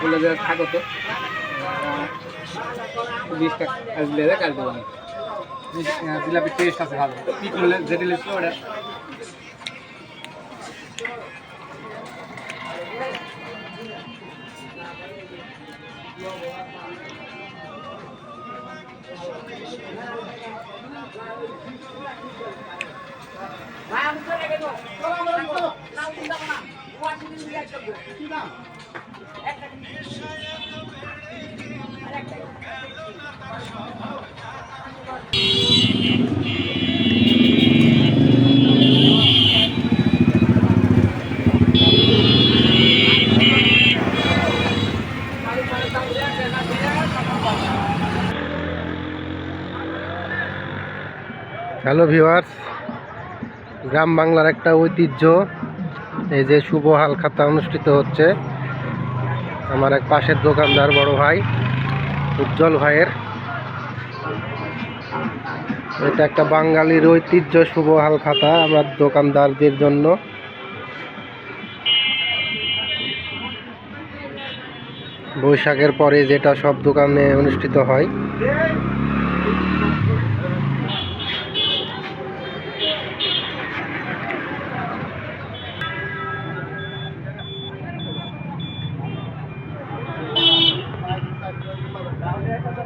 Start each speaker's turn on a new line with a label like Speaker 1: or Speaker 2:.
Speaker 1: বলে যে থাকো তো বিশটা কাজ দিলে কাজ দেবো জিলাপির টেস্ট আছে ভালো। কি করলে যেটা লিখছো ওটা?
Speaker 2: হ্যালো ভিউয়ার্স গ্রাম বাংলার একটা ঐতিহ্য এই যে শুভ হালখাতা অনুষ্ঠিত হচ্ছে। আমার এক পাশের দোকানদার বড় ভাই, উজ্জ্বল ভাইয়ের। এটা একটা বাঙালির ঐতিহ্য শুভ হালখাতা আমার দোকানদারদের জন্য। বৈশাখের পরে যেটা সব দোকানে অনুষ্ঠিত হয়।